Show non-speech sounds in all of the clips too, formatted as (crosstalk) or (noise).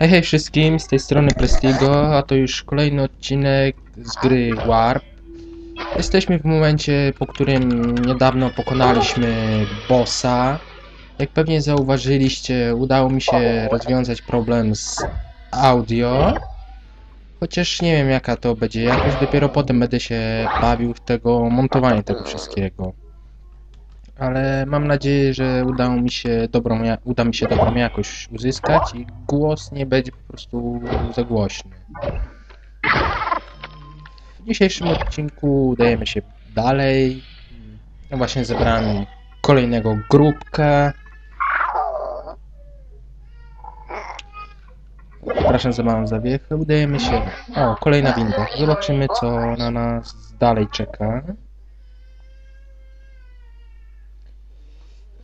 Hej, hej wszystkim, z tej strony Prestigo, a to już kolejny odcinek z gry Warp. Jesteśmy w momencie, po którym niedawno pokonaliśmy bossa. Jak pewnie zauważyliście, udało mi się rozwiązać problem z audio. Chociaż nie wiem jaka to będzie jakość, dopiero potem będę się bawił w tego montowanie tego wszystkiego. Ale mam nadzieję, że udało mi się dobrą, uda mi się dobrą jakość uzyskać i głos nie będzie po prostu za głośny. W dzisiejszym odcinku udajemy się dalej. Ja właśnie zebrałem kolejnego grupka. Przepraszam za małą zawiechę. Udajemy się. O, kolejna winda. Zobaczymy, co na nas dalej czeka.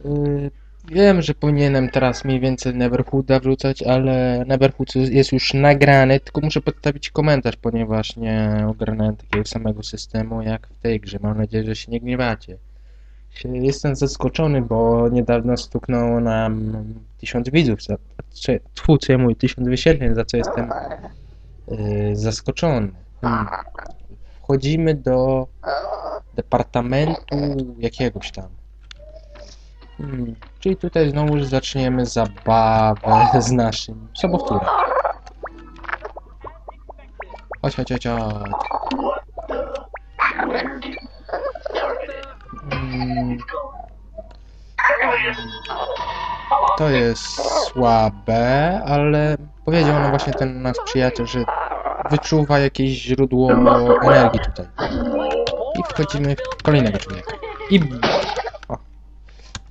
Yy, Wiem, że powinienem teraz mniej więcej Neverhooda wrzucać, ale Neverhood jest już nagrany, tylko muszę podstawić komentarz, ponieważ nie ogarnąłem takiego samego systemu jak w tej grze. Mam nadzieję, że się nie gniewacie. Jestem zaskoczony, bo niedawno stuknęło nam tysiąc widzów, za, czy, tfu, co ja mówię, wyświetleń, za co jestem yy, zaskoczony. Hmm. Wchodzimy do departamentu jakiegoś tam. Hmm, czyli tutaj znowu zaczniemy zabawę z naszym sobowtórem. Chodź, chodź, chodź, chodź. Hmm. To jest słabe, ale powiedział nam właśnie ten nasz przyjaciel, że wyczuwa jakieś źródło energii tutaj. I wchodzimy w kolejnego człowieka. I.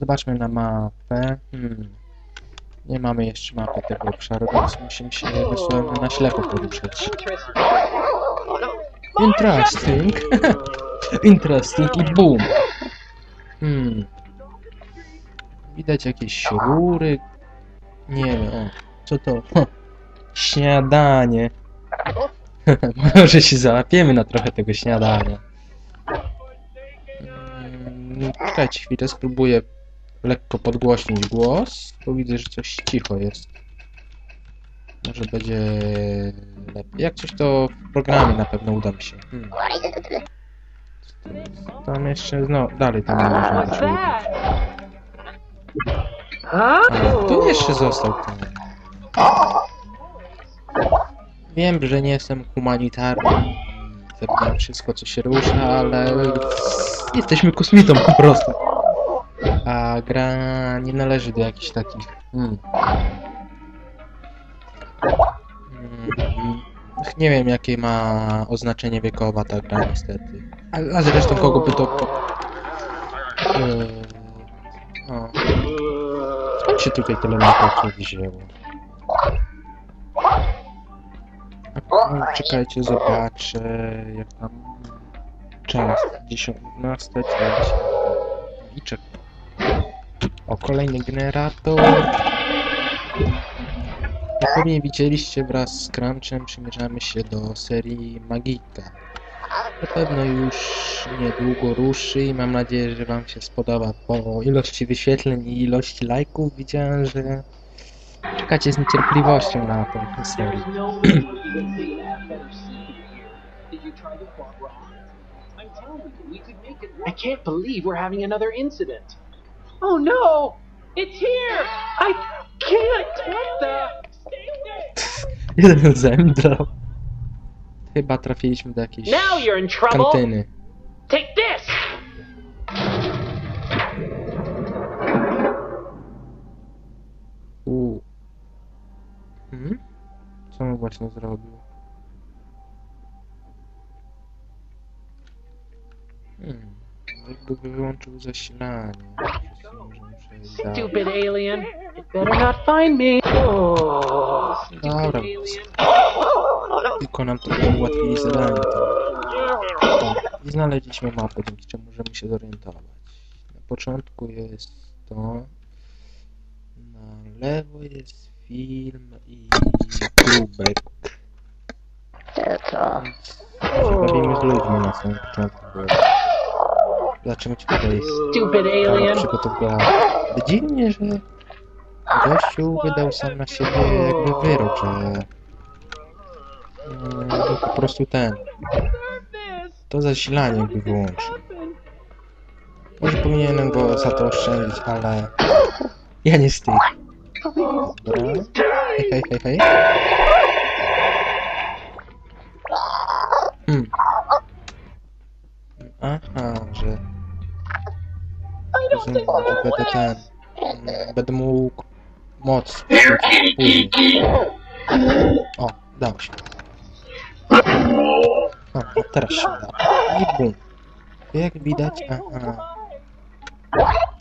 Zobaczmy na mapę. Hmm. Nie mamy jeszcze mapy tego obszaru, więc musimy się dosłownie na ślepo poruszać. Interesting. (laughs) Interesting i boom. Hmm. Widać jakieś rury. Nie wiem, co to? Huh. (laughs) Śniadanie. (laughs) Może się załapiemy na trochę tego śniadania. Mm, Czekajcie chwilę, spróbuję lekko podgłośnić głos, bo widzę, że coś cicho jest. Może będzie lepiej. Jak coś to w programie na pewno uda mi się. Hmm. Tam jeszcze, no dalej tam nie można? Ale tu jeszcze został ten. Wiem, że nie jestem humanitarny i zabijam wszystko, co się rusza, ale jesteśmy kosmitą po prostu. A gra nie należy do jakichś takich... Hmm. Mm, Nie wiem, jakie ma oznaczenie wiekowa ta gra niestety. A, a zresztą kogo by to... po- Eee, o. Skąd się tutaj tyle napoków wzięło? Czekajcie, zobaczę jak tam czas. 19, I czek. O, kolejny generator. Jak pewnie widzieliście, wraz z Crunchem przymierzamy się do serii Magika. Na pewno już niedługo ruszy i mam nadzieję, że Wam się spodoba. Po ilości wyświetleń i ilości lajków widziałem, że czekacie z niecierpliwością na tę serię. I can't believe we're having another incident. Oh no! It's here! I can't take that! (laughs) Jeden zemdlał. Chyba trafiliśmy do jakiejś Now you're in trouble! kantyny. Take this! U. Hmm? Co on właśnie zrobił? Hmm. Jakby wyłączył zasilanie. Stupid alien! You better not find me! Oh, stupid Dobra. alien! Tylko nam trochę ułatwili zadanie. O, I znaleźliśmy mapę, dzięki czemu możemy się zorientować. Na początku jest to. Na lewo jest film i grubek. Się bawimy z ludźmi na samym początku. Bo... Zobaczymy, czy tutaj jest Stupid kamera alien! przygotowała. Dziwnie, że Gościu wydał sam na siebie jakby wyrok, że mm, że po prostu ten, to zasilanie jakby wyłączy. Może powinienem go za to oszczędzić, ale ja nie z tych. Dobra. Hej, hej, hej, hej. Rozumiem, że będę ten... Będę mógł moc później. O, dało się. O, teraz się udało. I bum. Jak widać, aha.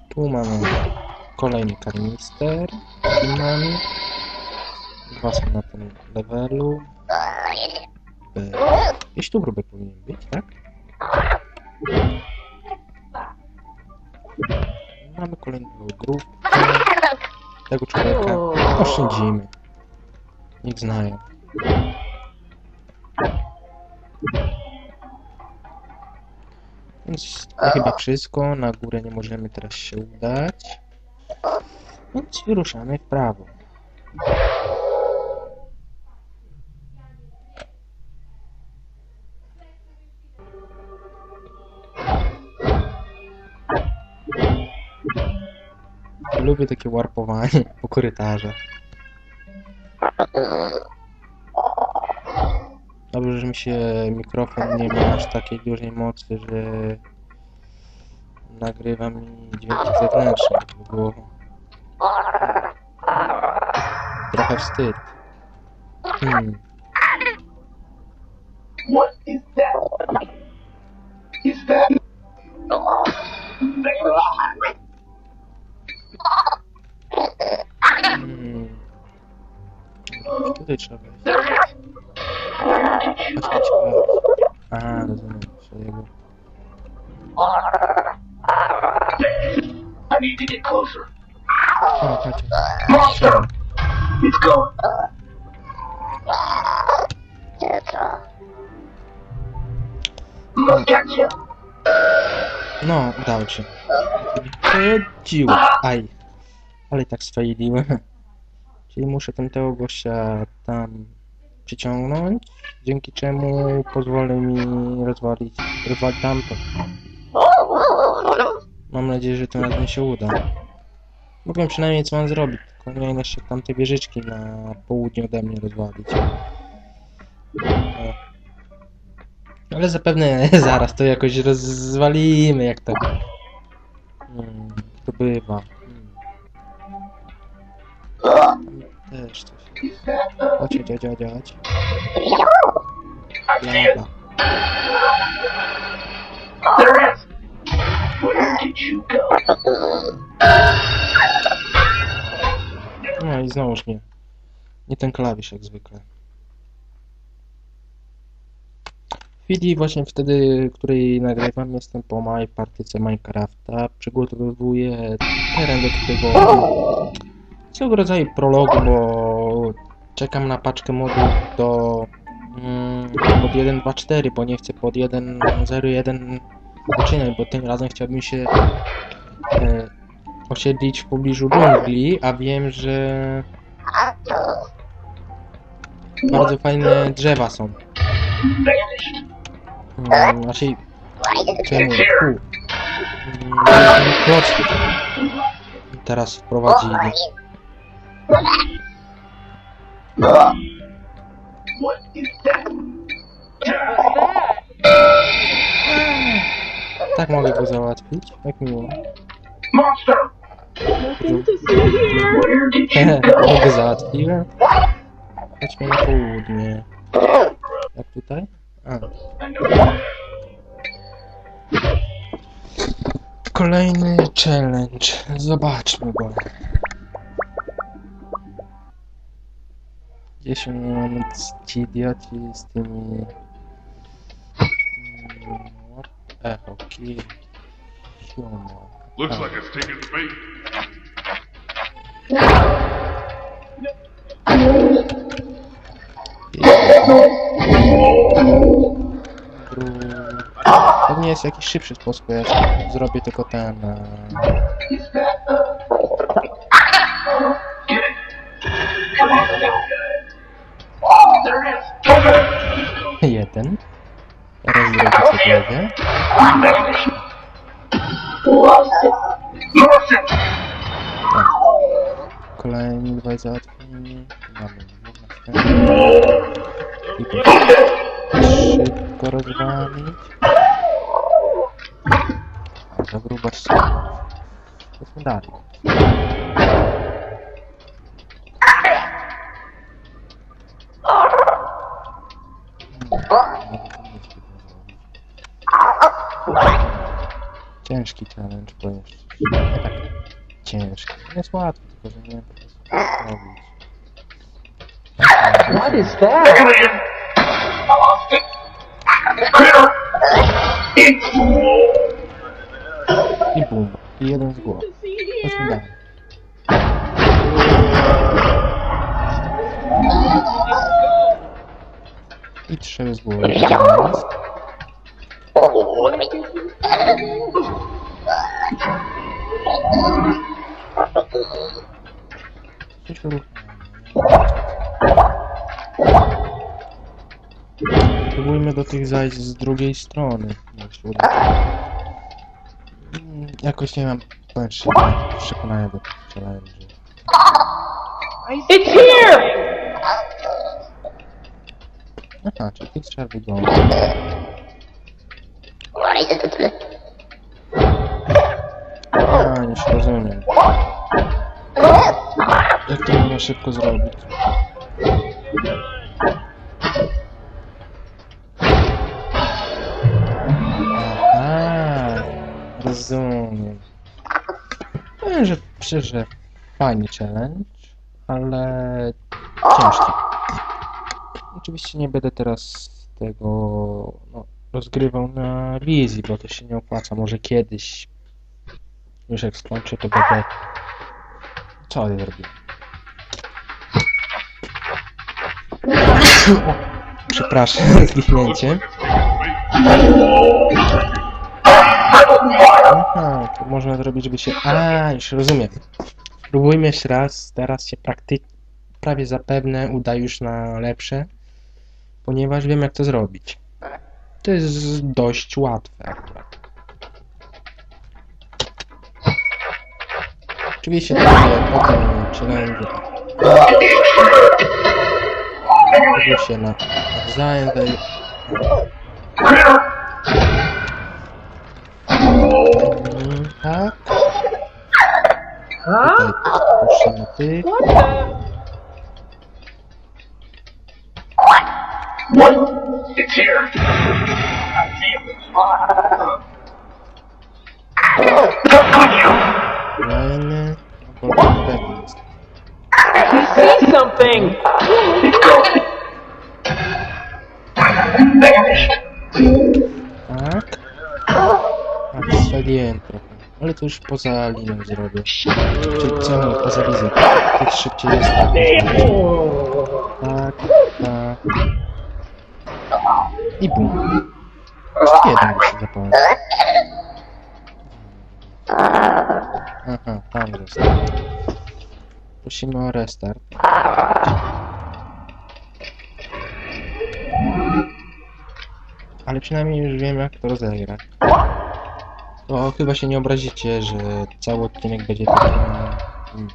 Tu mamy kolejny karnister z filmami. Dwa są na tym levelu. B. Gdzieś tu grubek powinien być, tak? Mamy kolejnego grupę. Tego człowieka oszczędzimy. Niech znają. Więc to chyba wszystko. Na górę nie możemy teraz się udać. Więc ruszamy w prawo. Lubię takie warpowanie po korytarzach. Dobrze, że mi się mikrofon nie ma aż takiej dużej mocy, że nagrywa mi dźwięki zewnętrzne. To było trochę wstyd. Hmm. What is that? Gdzieś Tutaj trzeba wejść. Chodź, chodź, chodź. A, rozumiem. że jego- I need to get closer. O, chodź. Monster! It's going. Look at you. No, udało się. Chodziło. Aj. Ale i tak sfailiłem. Czyli muszę tamtego gościa tam przyciągnąć, dzięki czemu pozwolę mi rozwalić, rozwalić tamto. Mam nadzieję, że tym razem się uda. Wiem przynajmniej co mam zrobić, tylko nie tamte wieżyczki na południe ode mnie rozwalić. O. Ale zapewne (laughs) zaraz to jakoś rozwalimy, jak tak. Hmm, to bywa. Hmm. Też coś. Chodź, chodź, chodź, chodź, chodź. I see it. Laba. There is. Where did you go? No i znowuż nie. Nie ten klawisz jak zwykle. W chwili właśnie wtedy, której nagrywam, jestem po małej partyce Minecrafta. Przygotowuję teren do takiego swego rodzaju prologu, bo czekam na paczkę modów do mm, pod 1.2.4, bo nie chcę pod 1.0.1 zaczynać, bo tym razem chciałbym się e, osiedlić w pobliżu dżungli, a wiem, że bardzo fajne drzewa są. Vanished. Mm, Znaczy, czemu? Mm, ten klocki teraz wprowadzili. What is that? Tak mogę go załatwić, jak miło. Monster! Where did you go? Mogę załatwiłem. Chodźmy na południe. Jak tutaj? A. Kolejny challenge. Zobaczmy go. Gdzie się mamy ci idioci z tymi... Echo, kill. Human. Looks Oh. like it's bait. Dru- Pewnie jest jakiś szybszy sposób, ja zrobię tylko ten... Jeden. Teraz drugi co głowie. Tak. Kolejni dwaj załatwieni. Mamy dwóch. I to szybko rozwalić. A za gruba ściana. Chodźmy dalej. Po prostu co zrobić. What is that? I bum. I jeden z głowy. Chodźmy dalej. I trzy z uruchamiamy. Spróbujmy do tych zajść z drugiej strony. Jak się uda. Mm, Jakoś nie mam pewnie przekonania do tych challenge. It's here! Aha, czyli tych trzeba wyglądać. A, już rozumiem. Szybko zrobić? Aha, rozumiem. Powiem, że szczerze, fajny challenge, ale ciężki. Oczywiście nie będę teraz tego no, rozgrywał na wizji, bo to się nie opłaca. Może kiedyś, już jak skończę, to będę... Co ja zrobię? Przepraszam, zwichnięcie. Aha, to można zrobić, żeby się... A, już rozumiem. Spróbujmy jeszcze raz, teraz się praktycznie prawie zapewne uda już na lepsze, ponieważ wiem jak to zrobić. To jest dość łatwe akurat. Oczywiście to będzie potem challenge. Robię się na nawzajem daje. Mm, Tak, Huh? tutaj puszczamy tych. What the? It's here. Kolejny. No bo pewnie jest. I see something! A strzeliłem trochę. Ale to już poza linią zrobię. Czyli co, poza wizją. Tych szybciej jest. Tak, tak. I bum. Jeden muszę zapomnieć. Aha, tam został. Prosimy o restart. Ale przynajmniej już wiem jak to rozegrać. To chyba się nie obrazicie, że cały odcinek będzie taki... mm,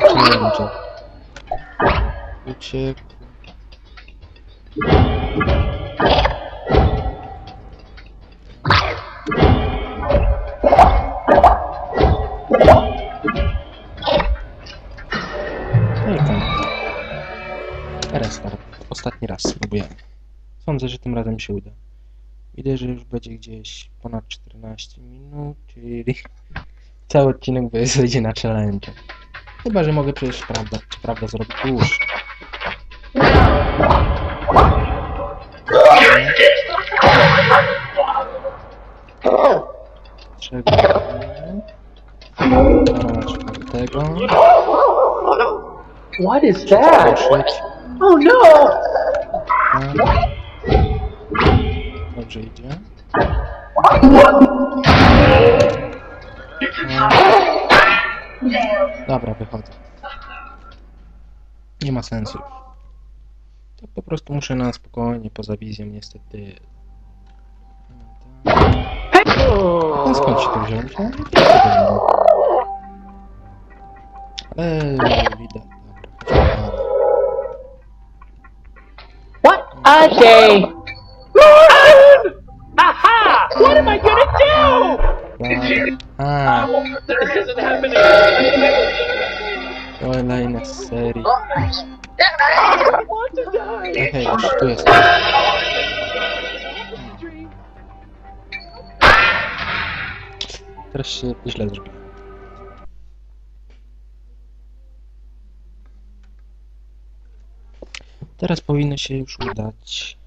Challenge. Uciekł. No koniec. Restart. Ostatni raz spróbujemy. Sądzę, że tym razem się uda. Widać, że już będzie gdzieś ponad 14 minut, czyli cały odcinek wyjdzie na challenge. Chyba, że mogę przecież prawda, prawda zrobić dłuższy. What is that? Oh no! Dobrze idzie. Dobra, wychodzę. Nie ma sensu. To po prostu muszę na spokojnie, poza wizją niestety. No skąd się to wziąć? Ale widać. Dobra. What? Okay. Run! What am I gonna do? A, This isn't happening. kolejna serii. I want to die. Okej, już tu jest. Teraz się źle zrobiło. Teraz powinno się już udać.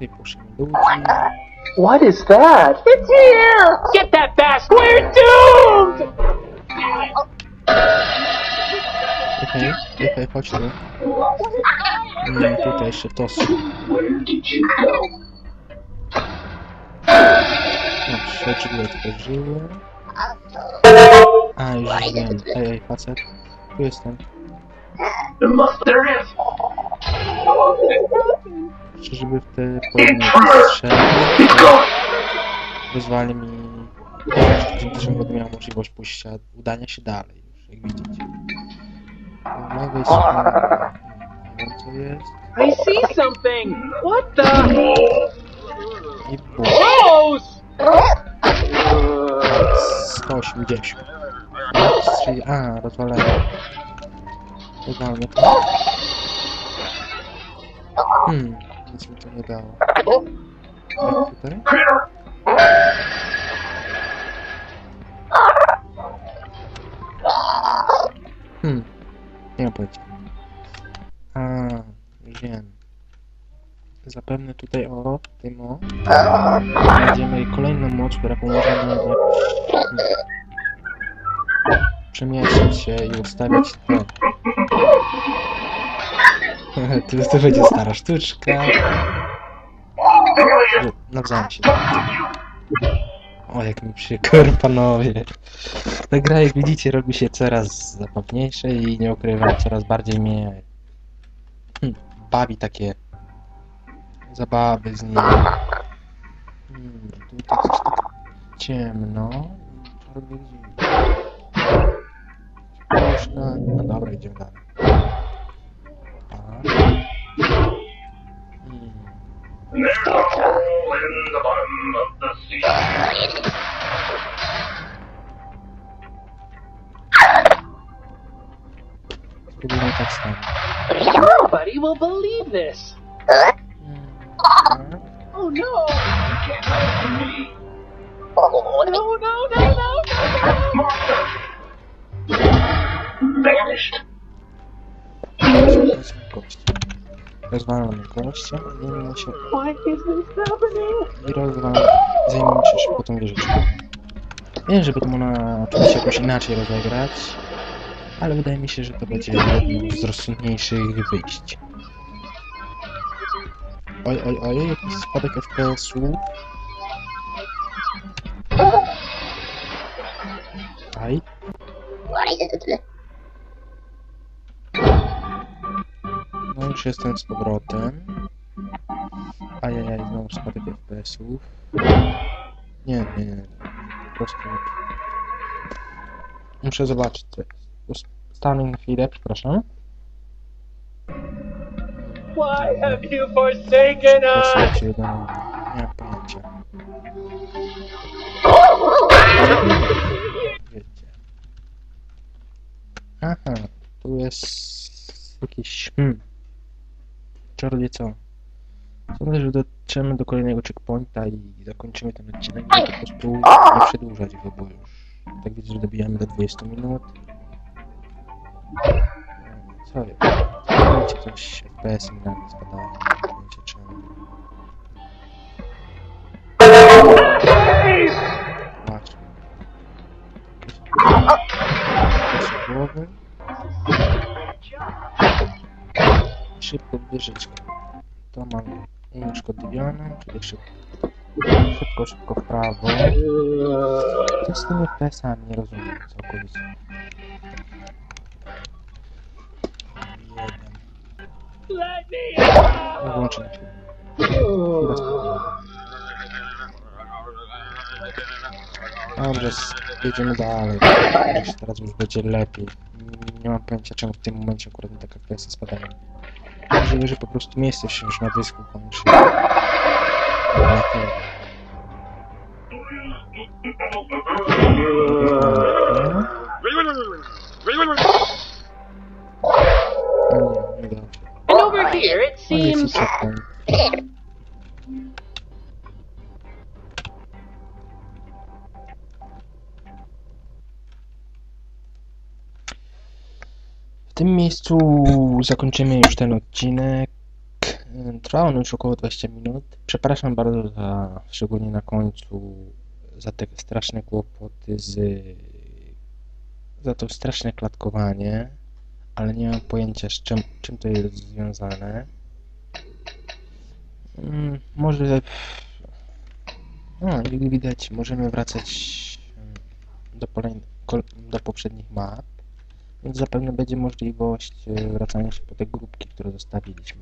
Więc Tutaj poszli ludzi. What is that? It's here. Get that bastard. We're doomed. Okej, okej, chodź tu. Mm, tutaj jeszcze to. Where did you go? No, trzy drzwi otworzyły. A, już wiem. Ej, ej, facet. Tu jestem. There is. Czyżby w te pojedyncze strzelby rozwali mi czemu będę miał możliwość pójścia, udania się dalej już, jak widzicie. Lewej stronie nie wiem co jest I see something. What the? i bum, Close. 180. Strzeli, a, rozwalenie. Rozwalmy to. Hmm, nic mi to nie dało. Hmm, nie mam pojęcia. A, wiem. Zapewne tutaj o, tym o, znajdziemy kolejną moc, która pomoże nam hmm, przemieszczać się i ustawiać te. Tu, tu będzie stara sztuczka. Nawzajem się. O, jak mi przykro, panowie. Ta gra, jak widzicie, robi się coraz zabawniejsza i nie ukrywam, coraz bardziej mnie hmm, bawi takie zabawy z niej. Hmm, tutaj coś tak ciemno. Można... No dobra, idziemy dalej. There's a hole in the bottom of the sea. Spróbujmy tak samo. Nobody will believe this. Oh no. Oh, no, no, no, no, no, no. Rozwalamy kość, zajmijmy się i rozwalamy, zajmijmy się szybko tą wieżyczką. Wiem, że będę można oczywiście jakoś inaczej rozegrać, ale wydaje mi się, że to będzie jedno z rozsądniejszych wyjść. Oj, oj, oj, jakiś spadek FPS-u. Aj, no już jestem z powrotem. Ajajaj, znowu spadek FPS-ów. Nie, nie, nie. Po prostu... Muszę zobaczyć co jest. Stanę chwilę, przepraszam. Why have you forsaken us? Jeden. Nie mam pojęcia. Wiecie. Aha, tu jest jakiś... Hmm. Co? Sądzę, że dotrzemy do kolejnego checkpointa i zakończymy ten odcinek, żeby po prostu nie przedłużać go, bo już tak widzę, że dobijamy do 20 minut. Co jest? Wiecie, coś FPS mi nagle spadają, nie mam pojęcia czemu. Patrz. Proszę głowy. Szybko wieżyczkę. To mam uszkodliwioną, czyli szybko. Szybko, szybko w prawo. Co z tymi FPS-ami? Nie rozumiem całkowicie. Jeden. Chwilę spokojnie. Dobrze, jedziemy dalej. Teraz już będzie lepiej. Nie mam pojęcia czemu w tym momencie akurat mi tak FPS spadają. Prostu miejsce się już na dysku kończy. Tym miejscu zakończymy już ten odcinek. Trwał on już około 20 minut. Przepraszam bardzo za, szczególnie na końcu, za te straszne kłopoty z, za to straszne klatkowanie, ale nie mam pojęcia z czym, czym to jest związane. Mm, Może, no, jak widać, możemy wracać mm, do, do poprzednich map. Więc zapewne będzie możliwość e, wracania się po te grupki, które zostawiliśmy.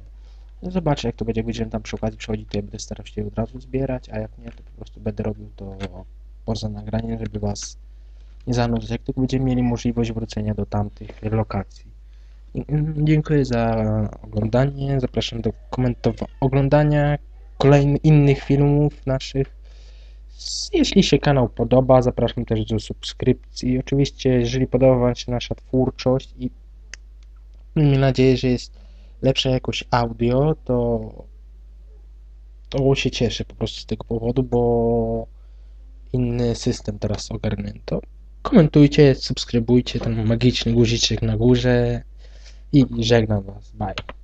No Zobaczę jak to będzie, jak będziemy tam przy okazji przechodzić, to ja będę starał się je od razu zbierać, a jak nie, to po prostu będę robił to poza nagraniem, żeby was nie zanudzać, jak tylko będziemy mieli możliwość wrócenia do tamtych lokacji. I- Dziękuję za oglądanie, zapraszam do komentowania, oglądania kolejnych innych filmów naszych. Jeśli się kanał podoba, zapraszam też do subskrypcji. Oczywiście, jeżeli podoba Wam się nasza twórczość i mam nadzieję, że jest lepsza jakość audio, to, to się cieszę po prostu z tego powodu, bo inny system teraz ogarnięto. Komentujcie, subskrybujcie ten magiczny guziczek na górze i żegnam Was. Bye.